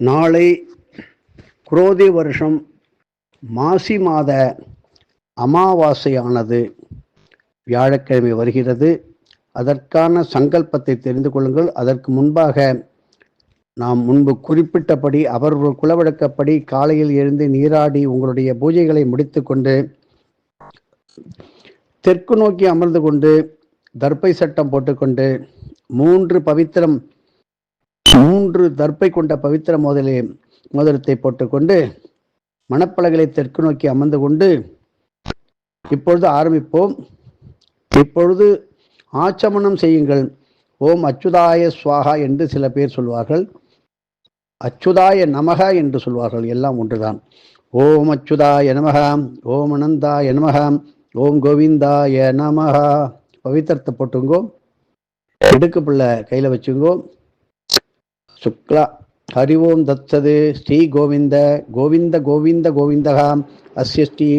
நாளை குரோதி வருஷம் மாசி மாத அமாவாசையானது வியாழக்கிழமை வருகிறது. அதற்கான சங்கல்பத்தை தெரிந்து கொள்ளுங்கள். அதற்கு முன்பாக நாம் முன்பு குறிப்பிட்டபடி அவர் குலவழக்கப்படி காலையில் எழுந்து நீராடி உங்களுடைய பூஜைகளை முடித்துக்கொண்டு தெற்கு நோக்கி அமர்ந்து கொண்டு தர்ப்பை சட்டம் போட்டுக்கொண்டு மூன்று பவித்திரம் மூன்று தர்ப்பை கொண்ட பவித்திர மோதலை மோதிரத்தை போட்டுக்கொண்டு மணப்பலகளை தெற்கு நோக்கி அமர்ந்து கொண்டு இப்பொழுது ஆரம்பிப்போம். இப்பொழுது ஆச்சமனம் செய்யுங்கள். ஓம் அச்சுதாய ஸ்வாகா என்று சில பேர் சொல்வார்கள். அச்சுதாய நமகா என்று சொல்வார்கள். எல்லாம் ஒன்றுதான். ஓம் அச்சுதாய நமகாம் ஓம் அனந்தாய எனமகாம் ஓம் கோவிந்தாய நமகா. பவித்திரத்தை போட்டுங்கோ. இடுக்கு பிள்ளை கையில் வச்சுங்கோ. சுக்லா ஹரி ஓம் தத்சது ஸ்ரீ கோவிந்த கோவிந்த கோவிந்த கோவிந்தகா அஸ்ய ஸ்ரீ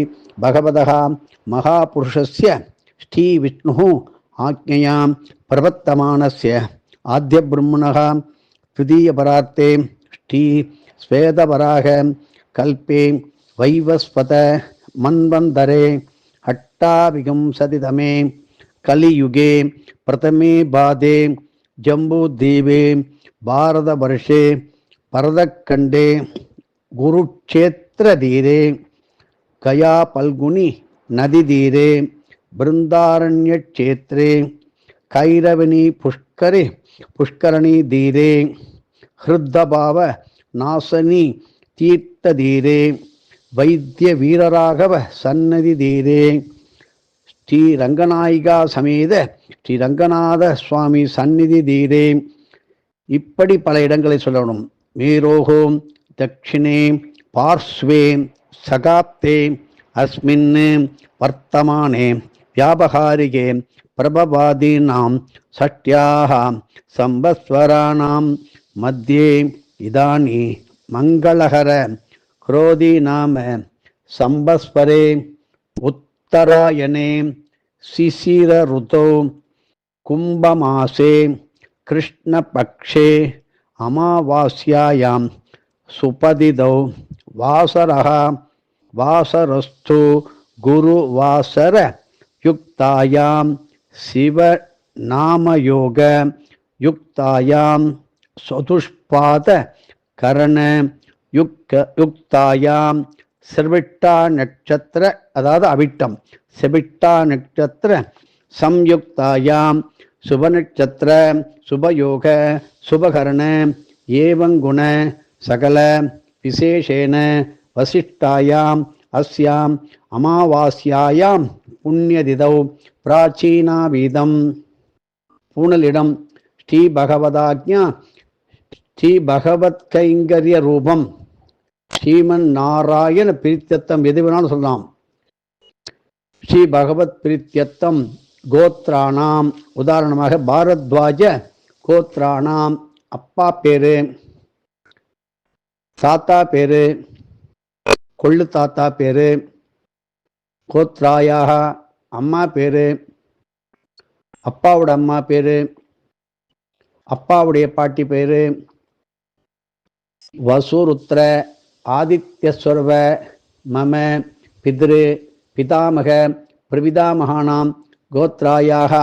பகவதகா மகாபுருஷஸ்ய ஸ்ரீ விஷ்ணு ஆக்ஞயாம் பிரபத்தமானஸ்ய ஆத்திய பிரம்மணகா துதீய பரார்த்தே ஸ்ரீ ஸ்வேதபராக கல்பே வைவஸ்வத மன்வந்தரே அட்டாவிகம்சதிதமே கலியுகே பிரதமே பாதே ஜம்பூதீபே பாரதவர்ஷே பரதக்கண்டே குருக்ஷேத்திரதீரே கயா பல்குனி நதிதீரே பிருந்தாரண்யக்ஷேத்திரே கைரவினி புஷ்கரி புஷ்கரணி தீரே ஹிருத்தபாவ நாசனி தீர்த்ததீரே வைத்திய வீரராகவ சன்னதி தீரே ஸ்ரீரங்கநாயிகா சமேத ஸ்ரீரங்கநாத சுவாமி சந்நிதி தீரே இப்படி பல இடங்களை சொல்லணும். மீரோகோ தட்சிணே பார்ஸ்வே சகாப்தே அஸ்மின் வர்த்தமானே வியாபகாரிகே பிரபவாதீனாம் சஷ்டியாக சம்பஸ்வராணாம் மத்தியே இதானி மங்களகர குரோதி நாம சம்பஸ்வரே உத்தராயணே சிசிர ருதோ கும்பமாசே कृष्णपक्षे अमावास्यायां सुपदिदौ वासरः वासरस्थु गुरुवासर युक्तायां शिवनामयोग युक्तायां चतुष्पाद करण யுக்க யுக்தாயாம் சிர்விட்டா நட்சத்திர அதாவது அவிட்டம் செபிட்டா நட்சத்திர சம்யுக்தாயாம் சுபநட்சத்திர சுபயோக சுபகரண ஏவங்குண சகல விசேஷேன வசிஷ்டாயாம் அஸ்யாம் அமாவாஸ்யாயாம் புண்ணியதிதௌ பிராச்சீனாவீதம். பூணலிடம் ஸ்ரீ பகவதாஜ்ஞா ஸ்ரீ பகவத் கைங்கரிய ரூபம் ஸ்ரீமன் நாராயண பிரித்தியத்தம் எது வேணாலும் சொல்லலாம். ஸ்ரீ பகவத் பிரித்தியத்தம் கோத்ராணாம் உதாரணமாக பாரத்வாஜ கோத்ராணாம் அப்பா பேரு தாத்தா பேரு கொள்ளு தாத்தா பேரு கோத்ராயாக அம்மா பேரு அப்பாவோட அம்மா பேரு அப்பாவுடைய பாட்டி பேரு வசூருத்ர ஆதித்யஸ்வரவ மம பிதிரு பிதாமக பிரபிதாமகானாம் கோத்ராயாக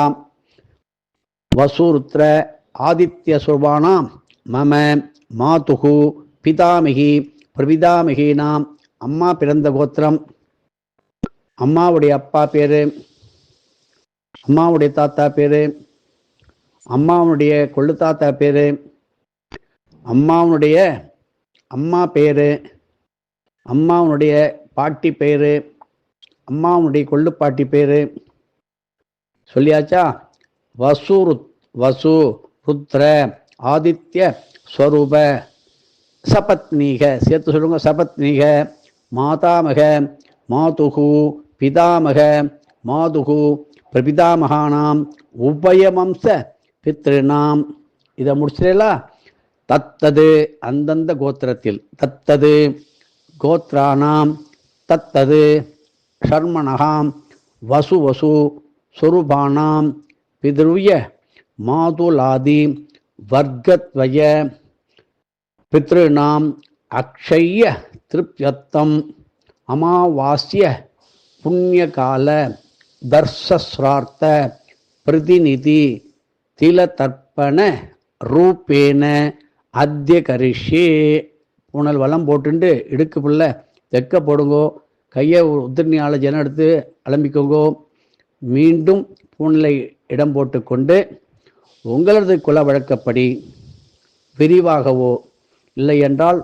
வசூருத்ர ஆதித்யஸ்வர்வானாம் மம மாதுகு பிதாமகி பிரபிதாமகீனாம். அம்மா பிறந்த கோத்திரம். அம்மாவுடைய அப்பா பேர். அம்மாவுடைய தாத்தா பேர். அம்மாவுடைய கொள்ளு தாத்தா பேர். அம்மாவுடைய அம்மா பேர். அம்மாவுடைய பாட்டி பேர். அம்மாவுடைய கொள்ளு பாட்டி பேர். சொல்லியாச்சா? வசு வசு ருத்ர ஆதித்ய ஸ்வரூப சபத்னீக சேர்த்து சொல்லுங்க சபத்னீக மாதாமக மாதுகு பிதாமக மாதுகு பிரபிதாமகானாம் உபயவம்ச பித்ருநாம் இதை முடிச்சிடலா தத்தது அந்தந்த கோத்திரத்தில் தத்தது கோத்ரானாம் தத்தது ஷர்மணகாம் வசு வசு சொரூபானாம் பிதிருய மாதுலாதி வர்க்கத்வய பித்ருணாம் அக்ஷய திருப்தியத்தம் அமாவாஸ்ய புண்ணியகால தர்சஸ்ரார்த்த பிரதிநிதி திலதர்ப்பண ரூபேன அத்திய கரிஷே புனல் வளம் போட்டுண்டு இடுக்கு பிள்ளை தெக்க போடுங்கோ கையை உத்திரணியால் ஜனம் எடுத்து அலம்பிக்கோங்கோ. மீண்டும் பூனலை இடம் போட்டுக்கொண்டு உங்களது குல வழக்கப்படி விரிவாகவோ இல்லையென்றால்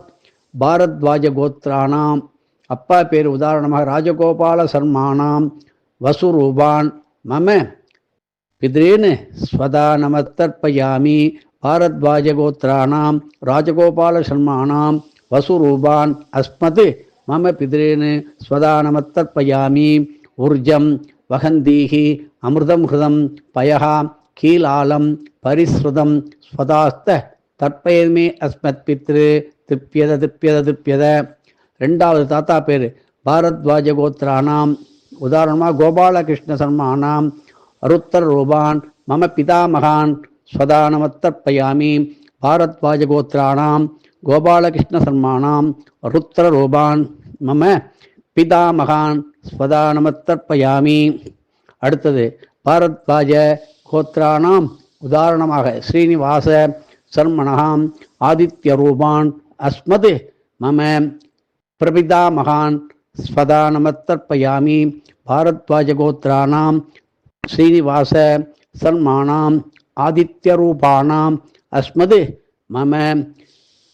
பாரத்வாஜ கோத்ரானாம் அப்பா பேர் உதாரணமாக ராஜகோபால சர்மானாம் வசுரூபான் மம பித்ரேன்னு ஸ்வதா நமத்தர்ப்பயாமி பாரத்வாஜ கோத்ரானாம் ராஜகோபால சர்மானாம் வசுரூபான் அஸ்மத் மம பிதிரேனு ஸ்வதா நமத்தர்ப்பயாமி ஊர்ஜம் வகந்தீகி அமிர்தம் ஹிருதம் பயகா கீழாலம் பரிஸ்ருதம் ஸ்வதாஸ்த தற்பயமே அஸ்மத் பித்ரு திருப்பியத திருப்பியத திருப்பியத ரெண்டாவது தாத்தா பேர் பாரத்வாஜ கோத்ரானாம் உதாரணமாக கோபாலகிருஷ்ண சர்மானாம். அருத்தர் ரூபான் மம பிதாமகான் ஸ்வதானமத்தர்ப்பயாமி. பாரத்வாஜ கோத்ரானாம் கோபாலகிருஷ்ண சர்மானாம். ருத்ர ரூபான் மம பிதாமகான் ஸ்வதானமத்தர்ப்பயாமி. அடுத்தது பாரத்வாஜ கோத்ராணாம் உதாரணமாக ஸ்ரீனிவாச சர்மணகாம் ஆதித்ய ரூபான் அஸ்மது மம பிரபிதாமகான் ஸ்வதானமத்தர்ப்பயாமி. பாரத்வாஜ கோத்ரானாம் ஸ்ரீனிவாச சர்மானாம் ஆதித்யரூபானாம் அஸ்மது மம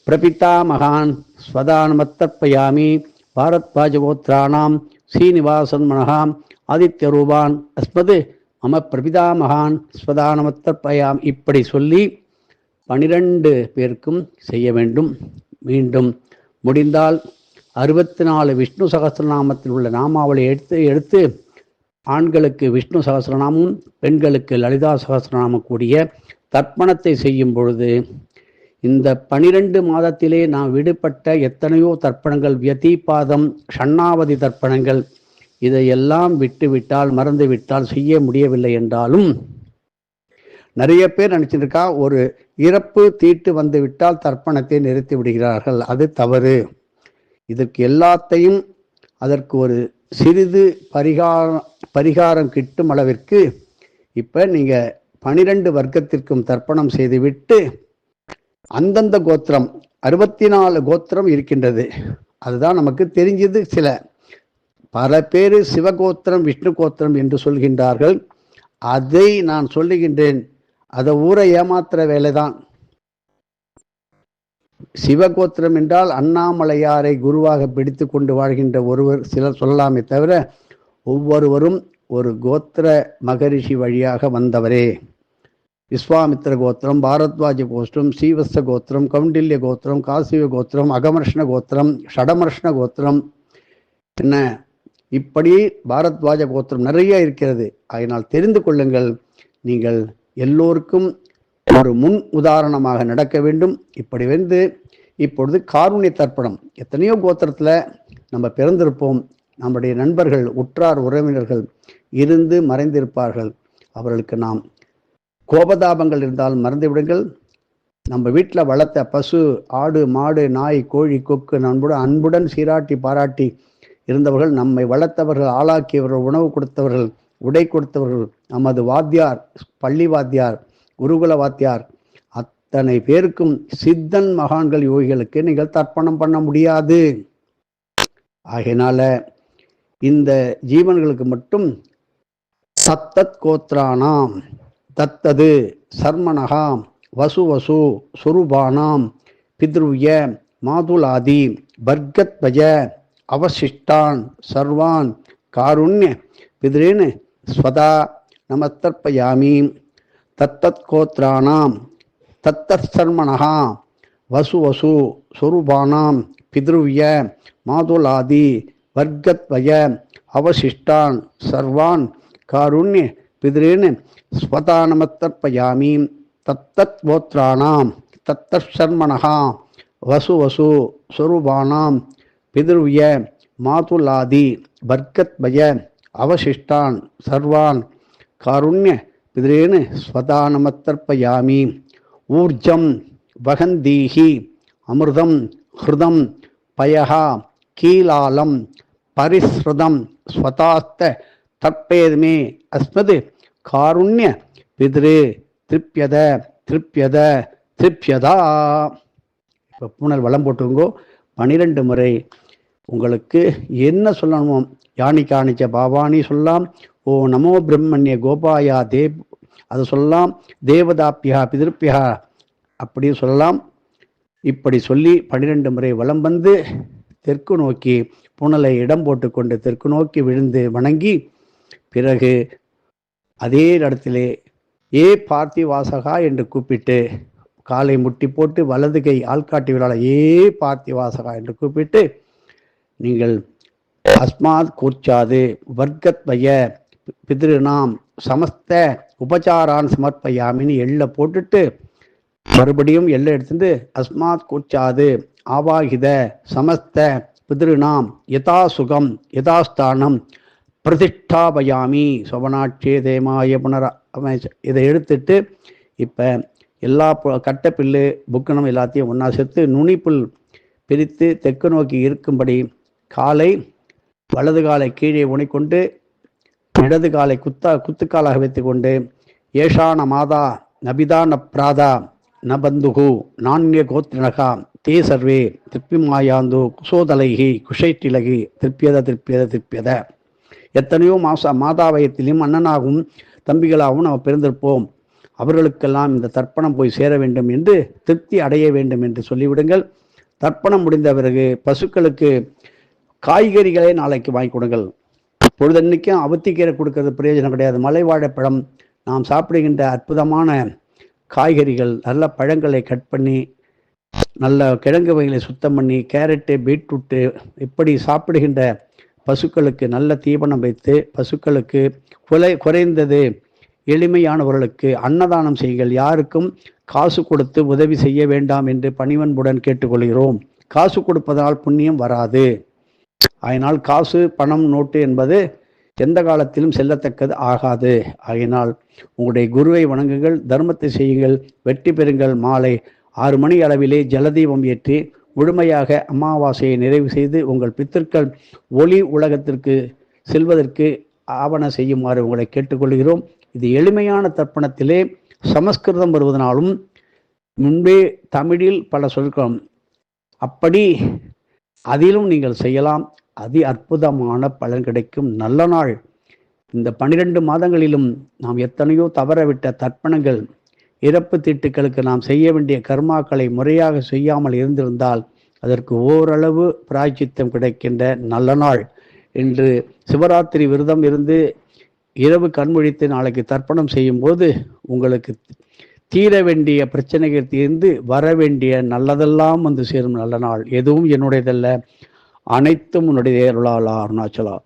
பிரபிதாமகான் ஸ்வதானமத்தர்ப்பயாமி. பாரத்வாஜகோத்ராணாம் ஆதித்ய ரூபான் அஸ்மது மம பிரபிதாமகான் ஸ்வதானமத்தர்பயாம் இப்படி சொல்லி பனிரெண்டு பேருக்கும் செய்ய வேண்டும். மீண்டும் முடிந்தால் அறுபத்தி நாலு விஷ்ணு சகசிரநாமத்தில் உள்ள நாமாவளி எடுத்து எடுத்து ஆண்களுக்கு விஷ்ணு சகசிரநாமும் பெண்களுக்கு லலிதா சகசிரநாமம் கூடிய தர்ப்பணத்தை செய்யும் பொழுது இந்த பனிரெண்டு மாதத்திலே நாம் விடுபட்ட எத்தனையோ தர்ப்பணங்கள் வியதீபாதம் ஷண்ணாவதி தர்ப்பணங்கள் இதையெல்லாம் விட்டுவிட்டால் மறந்துவிட்டால் செய்ய முடியவில்லை என்றாலும் நிறைய பேர் நினைச்சிருக்கா ஒரு இறப்பு தீட்டு வந்துவிட்டால் தர்ப்பணத்தை நிறுத்தி விடுகிறார்கள். அது தவறு. இதற்கு எல்லாத்தையும் அதற்கு ஒரு சிறிது பரிகாரம் பரிகாரம் கிட்டும் அளவிற்கு இப்போ நீங்கள் பனிரெண்டு வர்க்கத்திற்கும் தர்ப்பணம் செய்துவிட்டு அந்தந்த கோத்திரம் அறுபத்தி நாலு கோத்திரம் இருக்கின்றது. அதுதான் நமக்கு தெரிஞ்சது சில. பல பேர் சிவகோத்திரம் விஷ்ணு கோத்திரம் என்று சொல்கின்றார்கள். அதை நான் சொல்லுகின்றேன். அதை ஊரை ஏமாத்துற வேலைதான். சிவகோத்திரம் என்றால் அண்ணாமலையாரை குருவாக பிடித்து கொண்டு வாழ்கின்ற ஒருவர் சிலர் சொல்லலாமே தவிர ஒவ்வொருவரும் ஒரு கோத்திர மகரிஷி வழியாக வந்தவரே. விஸ்வாமித்திர கோத்திரம் பாரத்வாஜ கோஷ்டம் ஸ்ரீவஸ்த கோத்திரம் கௌண்டில்ய கோத்திரம் காசிவ கோத்திரம் அகமர்ஷ்ண கோத்திரம் ஷடமர்ஷ்ண கோத்திரம். என்ன? இப்படி பாரத்வாஜ கோத்திரம் நிறைய இருக்கிறது. அதனால் தெரிந்து கொள்ளுங்கள் நீங்கள் எல்லோருக்கும் ஒரு முன் உதாரணமாக நடக்க வேண்டும். இப்படி வந்து இப்பொழுது காருண்ய தர்ப்பணம். எத்தனையோ கோத்திரத்தில் நம்ம பிறந்திருப்போம். நம்முடைய நண்பர்கள் உற்றார் உறவினர்கள் இருந்து மறைந்திருப்பார்கள். அவர்களுக்கு நாம் கோபதாபங்கள் இருந்தால் மறந்து விடுங்கள். நம்ம வீட்டில் வளர்த்த பசு ஆடு மாடு நாய் கோழி கொக்கு நண்புடன் அன்புடன் சீராட்டி பாராட்டி இருந்தவர்கள் நம்மை வளர்த்தவர்கள் ஆளாக்கியவர்கள் உணவு கொடுத்தவர்கள் உடை கொடுத்தவர்கள் நமது வாத்தியார் பள்ளி வாத்தியார் குருகுல வாத்தியார் அத்தனை பேருக்கும் சித்தன் மகான்கள் யோகிகளுக்கு நீங்கள் தர்ப்பணம் பண்ண முடியாது. ஆகையினால இந்த ஜீவன்களுக்கு மட்டும் சத்தத் கோத்ரானாம். தத்தது சர்மணகாம் வசு வசு சுரூபானாம் பித்ருய மாதுலாதி பர்கத்வஜ அவசிஷ்டான் சர்வான் காருண்ய பிதிரேன்னு ஸ்வதா நமத்தர்ப்பயாமி தத்தத் கோத்ராணாம் தத்தர்மணா வசு வசு சுரூபானாம் பிதிருவிய மாதுலாதி வர்க்கத்வய அவசிஷ்டான் சர்வான் காருண்ய பிதிரேன்னு ஸ்வதானமத்தர்ப்பயாமி தத்தத் கோத்ராணாம் தத்தர்மணா வசு வசு சுரூபானாம் பிதிர்விய மாதுலாதி வர்க்கத்வய அவசிஷ்டான் சர்வான் காருண்ய பிதிரேனு ஸ்வதானமத்தர்ப்பயாமி ஊர்ஜம் வகந்தீஹி அமிர்தம் ஹிருதம் பயகா கீலாலம் பரிஸ்ருதம் ஸ்வதாஸ்த தற்பேதுமே அஸ்மது காருண்ய பிதிரு திருப்யத திருப்யத திருப்யதா இப்போ பூனல் வளம் போட்டுங்கோ பனிரெண்டு முறை உங்களுக்கு என்ன சொல்லணுமோ யானி காணிச்ச பாவானி சொல்லலாம் ஓ நமோ பிரம்மண்ய கோபாயா தேவ் அது சொல்லலாம் தேவதாப்பியா பிதிருப்பியா அப்படி சொல்லலாம் இப்படி சொல்லி பன்னிரெண்டு முறை வலம் வந்து தெற்கு நோக்கி புனலை இடம் போட்டுக்கொண்டு தெற்கு நோக்கி விழுந்து வணங்கி பிறகு அதே இடத்திலே ஏ பார்த்தி வாசகா என்று கூப்பிட்டு காலை முட்டி போட்டு வலது கை ஆள்காட்டி விழால ஏ பார்த்தி வாசகா என்று கூப்பிட்டு நீங்கள் அஸ்மாத் கூர்ச்சாது வர்க்கத்வய பிதிருநாம் சமஸ்த உபச்சாரான் சமர்ப்பயாமின்னு எள்ள போட்டுட்டு மறுபடியும் எள்ள எடுத்துட்டு அஸ்மாத் கூச்சாது ஆவாகித சமஸ்த பிதிருநாம் யதா சுகம் யதாஸ்தானம் பிரதிஷ்டாபயாமி சோபனாட்சே தேமாய புனர இதை எடுத்துட்டு இப்போ எல்லா கட்டப்பில்லு புக்கணம் எல்லாத்தையும் ஒன்றா சேர்த்து நுனிப்புல் பிரித்து தெற்கு நோக்கி இருக்கும்படி காலை வலது காலை கீழே உணிக்கொண்டு இடது காலை குத்தா குத்துக்காலாக வைத்துக்கொண்டு ஏஷான மாதா நபிதான பிராதா நபந்துகு நான்கிய கோத்ரினகா கோத்திரனகா தே சர்வே திருப்பி மாயாந்து குசோதலைகி குஷைட்டிலகி திருப்பியத திருப்பியத திருப்பியத. எத்தனையோ மாதம் மாதாவயத்திலும் அண்ணனாகவும் தம்பிகளாகவும் நாம் பிறந்திருப்போம். அவர்களுக்கெல்லாம் இந்த தர்ப்பணம் போய் சேர வேண்டும் என்று திருப்தி அடைய வேண்டும் என்று சொல்லிவிடுங்கள். தர்ப்பணம் முடிந்த பிறகு பசுக்களுக்கு காய்கறிகளை நாளைக்கு வாங்கி கொடுங்கள். பொழுதன்னைக்கும் அவத்திக்கீரை கொடுக்கறது பிரயோஜனம் கிடையாது. மலை வாழைப்பழம் நாம் சாப்பிடுகின்ற அற்புதமான காய்கறிகள் நல்ல பழங்களை கட் பண்ணி நல்ல கிழங்கு வகைகளை சுத்தம் பண்ணி கேரட்டு பீட்ரூட்டு இப்படி சாப்பிடுகின்ற பசுக்களுக்கு நல்ல தீபனம் வைத்து பசுக்களுக்கு குலை குறைந்தது எளிமையானவர்களுக்கு அன்னதானம் செய்யுங்கள். யாருக்கும் காசு கொடுத்து உதவி செய்ய வேண்டாம் என்று பணிவன்புடன் கேட்டுக்கொள்கிறோம். காசு கொடுப்பதால் புண்ணியம் வராது. அதனால் காசு பணம் நோட்டு என்பது எந்த காலத்திலும் செல்லத்தக்கது ஆகாது. ஆகினால் உங்களுடைய குருவை வணங்குங்கள் தர்மத்தை செய்யுங்கள் வெற்றி பெறுங்கள். மாலை ஆறு மணி அளவிலே ஜலதீபம் ஏற்றி முழுமையாக அமாவாசையை நிறைவு செய்து உங்கள் பித்தர்கள் ஒளி உலகத்திற்கு செல்வதற்கு ஆவண செய்யுமாறு உங்களை கேட்டுக்கொள்கிறோம். இது எளிமையான தர்ப்பணத்திலே சமஸ்கிருதம் வருவதனாலும் முன்பே தமிழில் பல சொற்களும் அப்படி அதிலும் நீங்கள் செய்யலாம். அதி அற்புதமான பலன் கிடைக்கும். நல்ல நாள். இந்த பனிரெண்டு மாதங்களிலும் நாம் எத்தனையோ தவறவிட்ட தர்ப்பணங்கள் இறப்பு தீட்டுக்களுக்கு நாம் செய்ய வேண்டிய கர்மாக்களை முறையாக செய்யாமல் இருந்திருந்தால் அதற்கு ஓரளவு பிராய்ச்சித்தம் கிடைக்கின்ற நல்ல நாள். என்று சிவராத்திரி விரதம் இருந்து இரவு கண்மொழித்து நாளைக்கு தர்ப்பணம் செய்யும்போது உங்களுக்கு தீர வேண்டிய பிரச்சனைகள் தீர்ந்து வர வேண்டிய நல்லதெல்லாம் வந்து சேரும் நல்ல நாள். எதுவும் என்னுடையதல்ல. அனைத்தும் உன்னுடைய அருளாளா அருணாச்சலா.